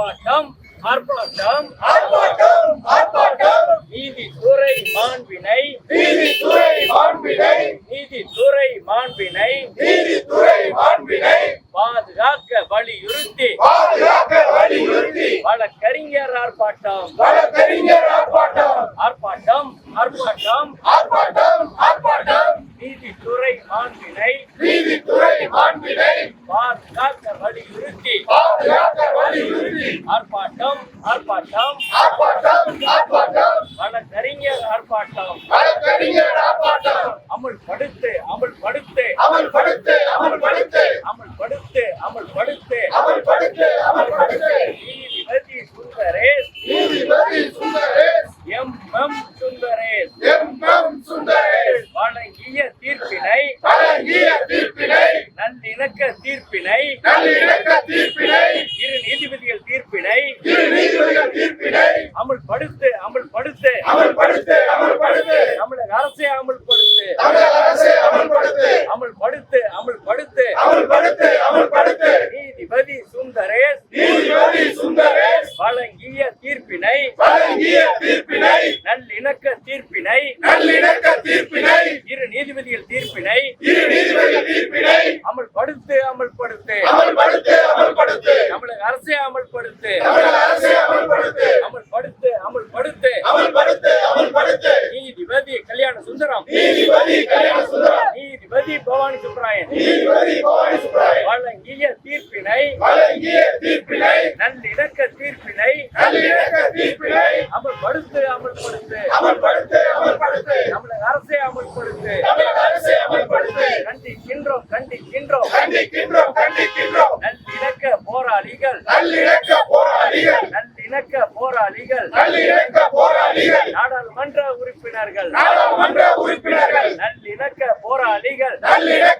ஆர்ப்பாட்டம் ஆர்ப்பாட்டம் ஆர்ப்பாட்டம் ஆர்ப்பாட்டம். நீதித்துறை மாண்பினை நீதித்துறை மாண்பினை. நீதித்துறை மாண்பினை நீதித்துறை மாண்பினை. பாதுகாக்க வலியுறுத்தி பாதுகாக்க வலியுறுத்தி. வழக்கறிஞர் ஆர்ப்பாட்டம். வழக்கறிஞர் ஆர்ப்பாட்டம். ஆர்ப்பாட்டம் ஆர்ப்பாட்டம். ஆர்ப்பாட்டம் ஆர்ப்பாட்டம். நீதித்துறை மாண்பினை நீதித்துறை மாண்பினை. பாதுகாக்க வலியுறுத்தி ஆர்ப்பாட்டம் ஆர்ப்பாட்டம். ஆர்ப்பாட்டம் ஆர்ப்பாட்டம். வழக்கறிஞர் ஆர்ப்பாட்டம் வழக்கறிஞர் ஆர்ப்பாட்டம் அமுல்படுத்து அமுல்படுத்து அமல்படுத்து அமல்படுத்து அமுல்படுத்து அமுல்படுத்து அமல்படுத்து அமல்படுத்து நீதிபதி சுந்தரேஷ் நீதிபதி Sundaresh. M. M. Sundaresh. M. M. Sundaresh. வழங்கிய தீர்ப்பினை வழங்கிய தீர்ப்பினை நல்லிணக்க தீர்ப்பினை நல்லிணக்க தீர்ப்பினை இரு நீதிபதிகள் தீர்ப்பினை இரு நீதிபதிகள் தீர்ப்பினை அமுல்படுத்து அமுல்படுத்து அமல்படுத்து அமல்படுத்து தமிழக அரசை அமுல்படுத்து தமிழக அரசை அமல்படுத்து அமுல்படுத்து அமுல்படுத்து அமல்படுத்து அமல்படுத்து நீதிபதி சுந்தரேஷ் நீதிபதி சுந்தரேஷ் வழங்கிய தீர்ப்பினை வழங்கிய தீர்ப்பினை நல்லிணக்க தீர்ப்பினை நல்லிணக்க தீர்ப்பினை இரு நீதிபதிகள் தீர்ப்பினை இரு அமல்படுத்து. அமல்படுத்து அமல்படுத்து. தமிழக அரசை அமல்படுத்து தமிழக அரசை அமல்படுத்து அமல்படுத்து அமல்படுத்து அமல்படுத்து அமல்படுத்து நீதிபதி கல்யாண சுந்தரம் நீதிபதி கல்யாண சுந்தரம் நீதிபதி பவானி சுப்ராயன் நீதிபதி பவானி சுப்ராயன் வழங்கிய தீர்ப்பினை வழங்கிய தீர்ப்பினை நல்லிணக்க தீர்ப்பினை நல்லிணக்க தீர்ப்பினை அமல்படுத்து அமல்படுத்து. அமல்படுத்து அமல்படுத்து. தமிழக அரசை அமல்படுத்து. தமிழக அரசை அமல்படுத்து. கண்டிக்கின்றோம் கண்டிக்கின்றோம். கண்டிக்கின்றோம் கண்டிக்கின்றோம். நல்லிணக்க போராளிகள். நல்லிணக்க போராளிகள். நல்லிணக்க போராளிகள். நல்லிணக்க போராளிகள். நாடாளுமன்ற உறுப்பினர்கள். நாடாளுமன்ற உறுப்பினர்கள். நல்லிணக்க போராளிகள். நல்லிணக்க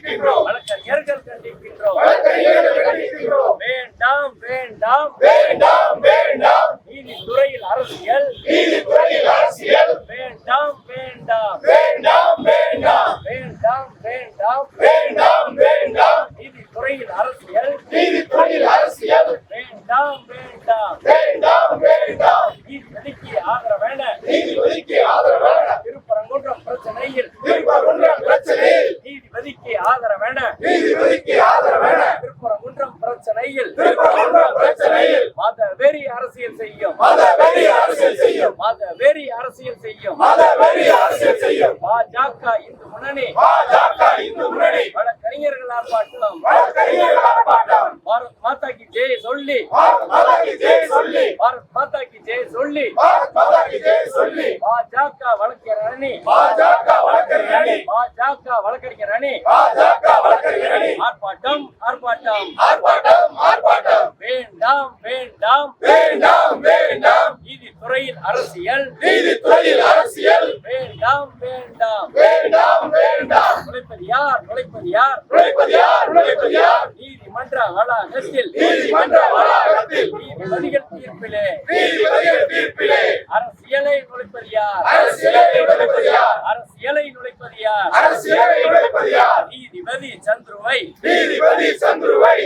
கண்டிக்கின்றோம். வழக்கறிஞர்கள் கண்டிக்கின்றோம். வழக்கறிஞர்கள் கண்டிக்கின்றோம். வேண்டாம் வேண்டாம். வேண்டாம் வேண்டாம். நீதித்துறையில் அரசியல். நீதித்துறையில் அரசியல். வேண்டாம் வேண்டாம். வேண்டாம் வேண்டாம். வேண்டாம் வேண்டாம். வேண்டாம் வேண்டாம். நீதித்துறையில் அரசியல். நீதித்துறையில் அரசியல். வேண்டாம் வேண்டாம். வேண்டாம் அரசியல் செய்யும். மத வெறி அரசியல் செய்யும். அரசியல் செய்யும். அரசியல் செய்யும். பாஜக இந்து முன்னணி. பாஜக இந்து முன்னணி. வழக்கறிஞர்கள் ஆர்ப்பாட்டம். பாரத் மாதா கி ஜெய் சொல்லி. பாரத் மாதா கி ஜெய் சொல்லி. பாரத் மாதா கி ஜெய் சொல்லி. பாரத் மாதா கி ஜெய் சொல்லி. பாஜக வழக்கறிஞர் அணி. பாஜக வழக்கறிஞர் அணி. பாஜக வழக்கறிஞர் அணி. பாஜக வழக்கறிஞர் அணி. ஆர்ப்பாட்டம் ஆர்ப்பாட்டம். ஆர்ப்பாட்டம் ஆர்ப்பாட்டம். வேண்டாம் வேண்டாம். வேண்டாம் வேண்டாம். நீதித்துறையில் அரசியல். நீதித்துறையில் அரசியல். வேண்டாம் வேண்டாம். வேண்டாம் வேண்டாம். நுழைப்பது யார்? நுழைப்பது யார்? நுழைப்பது யார்? நுழைப்பது யார்? நீதிமன்ற வளாகத்தில். நீதிமன்ற வளாகத்தில். நீதிபதிகள் தீர்ப்பிலே. நீதிபதிகள் தீர்ப்பிலே. அரசியலை நுழைப்பது யார்? அரசியலை நுழைப்பது யார்? அரசியலை நுழைப்பது யார்? அரசியலை நுழைப்பது யார்? நீதிபதி சந்துருவை. நீதிபதி சந்துருவை.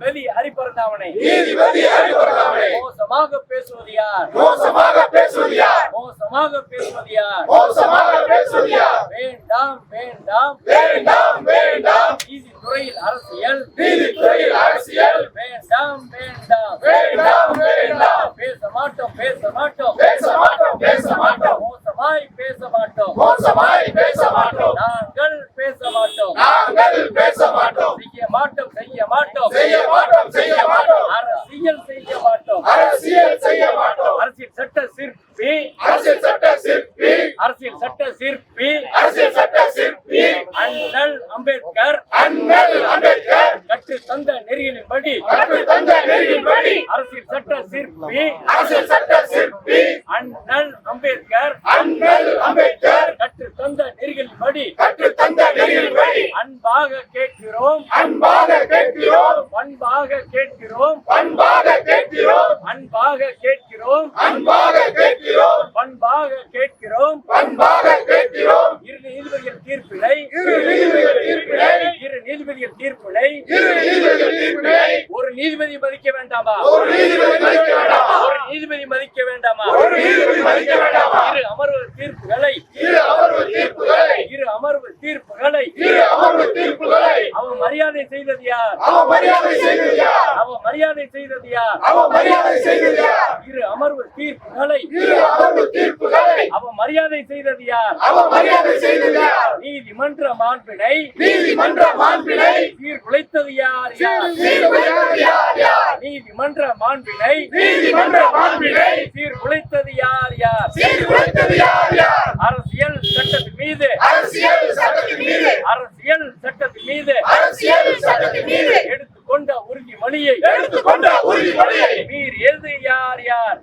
நீதிபதி ஹரிபரதாவனை நீதிபதி அறிவுறுத்தாமலை மோசமாக பேசுவது யார்? மோசமாக பேசுவது யார்? மோசமாக பேசுவது யார்? மோசமாக பேசுவது யார்? வேண்டாம் வேண்டாம். வேண்டாம் வேண்டாம். நீதித்துறையில் அரசியல். நீதித்துறையில் அரசியல். வேண்டாம் வேண்டாம். வேண்டாம் வேண்டாம். பேச மாட்டோம் பேச மாட்டோம். பேச மாட்டோம் பேச மாட்டோம். மோசமாய் பேச மாட்டோம். மோசமாய் பேச மாட்டோம். நாங்கள் பேச மாட்டோம். நாங்கள் பேச மாட்டோம். மாட்டோம். செய்ய மாட்டோம். செய்ய மாட்டோம் செய்ய மாட்டோம் அரசியல் செய்ய மாட்டோம் அரசியல் செய்ய மாட்டோம் அரசியல் சட்ட சிற்பி அரசியல் சட்ட சிற்பி அரசியல் சட்ட சிற்பி அம்பேத்கர் அண்ணல் அம்பேத்கர் கற்று தந்த நெறிகளின்படி கற்று தந்த நெறியின்படி அரசியல் சட்ட சிற்பி. அரசியல் சட்ட சிற்பி. அண்ணல் அம்பேத்கர். அண்ணல் அம்பேத்கர். கற்று தந்த நெறிகளின்படி கற்று தந்த நெறியின்படி அன்பாக கேட்கிறோம். அன்பாக கேட்கிறோம். அன்பாக கேட்கிறோம். அன்பாக கேட்கிறோம். அன்பாக கேட்கிறோம். அன்பாக கேட்கிறோம். பண்பாக கேட்கிறோம். அன்பாக கேட்கிறோம். இரு நீதிபதிகள் தீர்ப்பினை. இரு நீதிபதிகள் தீர்ப்பினை. நீதிபதிகள் வேண்டாமா ஒரு நீதிபதி மதிக்க வேண்டாமா ஒரு நீதிபதி மதிக்க வேண்டாமா ஒரு நீதிபதி மதிக்க வேண்டாமா இரு அமர்வு தீர்ப்புகளை இரு அமர்வு தீர்ப்புகளை இரு அமர்வு தீர்ப்புகளை இரு அமர்வு தீர்ப்புகளை அவன் மரியாதை செய்தது யார் அவன் மரியாதை செய்தது யார் அவன் மரியாதை செய்தது யார் அவன் மரியாதை செய்தது யார் இரு அமர்வு தீர்ப்புகளை அவன் மரியாதை செய்தது யார்? அவன் மரியாதை செய்தது யார்? நீதிமன்ற மாண்பினை நீதிமன்ற மாண்பினை சீர்குலைத்தது யார்? யார்? நீதிமன்ற மாண்பினை நீதிமன்ற மாண்பினை சீர்குலைத்தது யார்? யார்? சீர்குலைத்தது யார்? யார்? அரசியல் சட்டத்தின் மீது அரசியல் சட்டத்தின் மீது அரசியல் சட்டத்தின் மீது அரசியல் சட்டத்தின் மீது எடுத்துக்கொண்ட உறுதிமொழியை எடுத்துக்கொண்ட உறுதிமொழியை யார்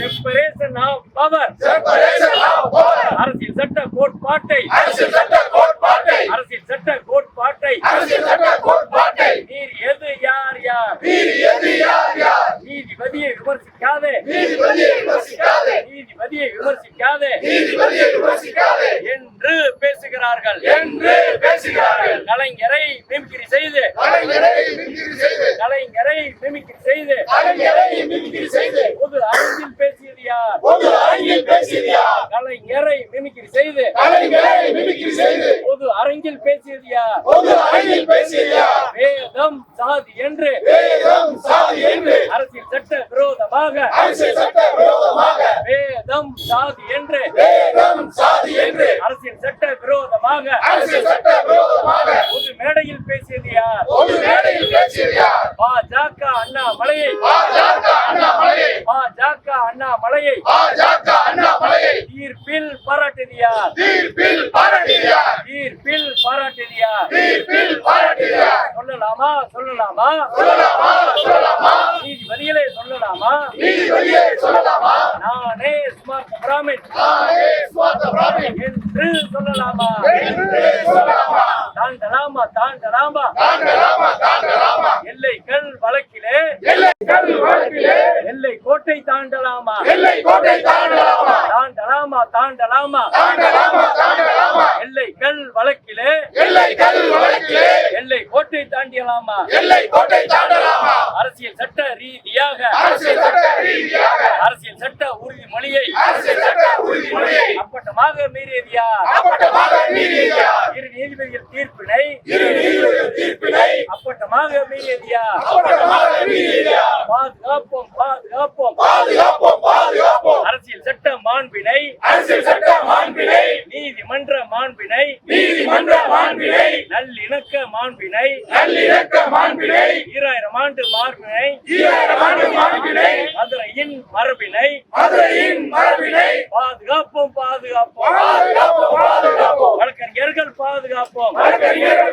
செப்பரேஷன் ஆஃப் பவர். அரசியல் சட்ட கோட்பாட்டை அரசியல் சட்ட கோட்பாட்டை அரசியல் சட்ட கோட்பாட்டை அரசியல் சட்ட கோட்பாட்டை மீறியது யார் யார் மீறியது யார் யார் நீதிபதியை விமர்சிக்காதே நீதிபதியை விமர்சிக்காதே நீதிபதியை விமர்சிக்காதே நீதிபதியை விமர்சிக்காதே என்று பேசுகிறார்கள். என்று பேசுகிறார்கள். கலைஞரை மிமிக்ரி செய்து கலைஞரை மிமிக்ரி செய்து கலைஞரை மிமிக்ரி செய்து கலைஞரை மிமிக்ரி செய்து பொது அரங்கில் பேசியது யார் பொது அரங்கில் பேசியது யார் கலைஞரை மிமிக்ரி செய்து கலைஞரை மிமிக்ரி செய்து பொது அரங்கில் பேசியது யார் பொது அரங்கில் பேசியது யார் வேதம் சாதி என்று வேதம் சாதி என்று. அரசியல் சட்ட விரோதமாக அரசியல் சட்ட விரோதமாக. வேதம் சாதி என்று வேதம் சாதி என்று. அரசியல் சட்ட விரோதமாக. அரசியல் சட்ட விரோதமாக. பொது மேடையில் பேசியது யார் பொது மேடையில் பேசியது யார் பாஜக அண்ணாமலையை அண்ணாமலையை பாஜக அண்ணாமலையை தீர்ப்பில் பாராட்டியது யார் தீர்ப்பில் பாராட்டியது யார் தீர்ப்பில் பாராட்டியது யார் தீர்ப்பில் பாராட்டியது யார் சொல்லலாமா? சொல்லலாமா? சொல்லலாமா? சொல்லலாமா? நீதிபதிகளே சொல்லலாமா? நீதிபதியை சொல்லலாமா? நானே சுமார் சுப்ராமின் நானே சுவாத்த பிராமின். என்று சொல்லலாமா? என்று சொல்லலாமா? தாண்டலாமா? தாண்டலாமா? தாண்டலாமா? தாண்டலாமா? எல்லைகள் வழக்கிலே எல்லைகள் வழக்கிலே கோட்டை தாண்டலாமா? எல்லை கோட்டை தாண்டலாமா? தாண்டலாமா தாண்டலாமா? தாண்டலாமா தாண்டலாமா? எல்லைகள் வழக்கிலே. எல்லைகள் வழக்கிலே. எல்லை கோட்டை தாண்டியலாமா? எல்லை கோட்டை தாண்டலாமா? அரசியல் சட்ட ரீதியாக. அரசியல் சட்ட ரீதியாக. அரசியல் சட்ட உறுதிமொழியை. அரசியல் சட்ட உறுதிமொழியை. அப்பட்டமாக மீறியது யார் அப்பட்டமாக மீறியது யார் இரு நீதிபதிகள் தீர்ப்பினை. இரு நீதிபதிகள் தீர்ப்பினை. அப்பட்டமாக மீறியது யார் அப்பட்டமாக மீறியது யார் பாதுகாப்போம். பாதுகாப்போம். பாதுகாப்போம் பாதுகாப்போம். அரசியல் சட்ட மாண்பினை அரசியல் சட்ட மாண்பினை நீதிமன்ற மாண்பினை நீதிமன்ற மாண்பினை நல்லிணக்க மாண்பினை நல்லிணக்க மாண்பினை ஈராயிரம் ஆண்டு மாண்பினை ஈராயிரம் ஆண்டு மாண்பினை மதுரையின் மரபினை மதுரையின் மரபினை பாதுகாப்போம் பாதுகாப்போம். பாதுகாப்போம் பாதுகாப்போம். வழக்கறிஞர்கள் பாதுகாப்போம். வழக்கறிஞர்கள்